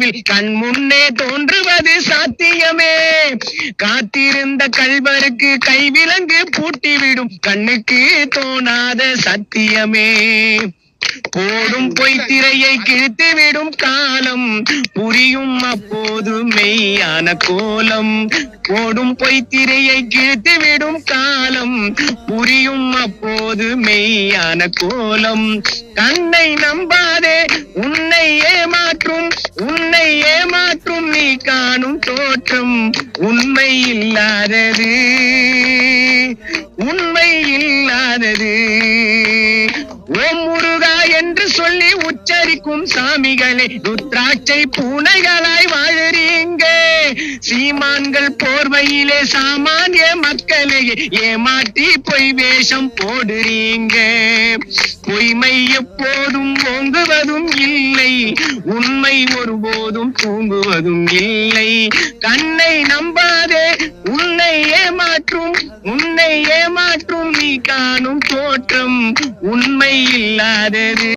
வேட்டுருவில் கண் முன்னே தோன்றுவது சாத்தியமே. காத்திருந்த கல்வருக்கு கைவிலங்கு பூட்டிவிடும். கண்ணுக்கு தோணாத சத்தியமே. போடும் பொய்த்திரையை கிழித்து விடும் காலம். புரியும் அப்போது மெய்யான கோலம். போடும் பொய்த்திரையை கிழித்து விடும் காலம். புரியும் அப்போது மெய்யான கோலம். கண்ணை நம்பாதே உன்னை ஏமாற்றும் மாற்றம் உண்மை இல்லாதது. உண்மை இல்லாதது. ஓம் முருகா என்று சொல்லி உச்சரிக்கும் சாமிகளே ருத்ராட்சை பூனைகளாய் வாழறீங்க. சீமான்கள் போர்வையிலே சாமானிய மக்களே ஏமாற்றி பொய் வேஷம் போடுறீங்க. பொய்மை எப்போதும் ஓங்குவதும் இல்லை. உண்மை ஒருபோதும் தூங்குவதும் இல்லை. கண்ணை நம்பாதே உன்னை ஏமாற்றும் உன்னை ஏமாற்றும் நீ காணும் தோற்றம் உண்மை இல்லாதது.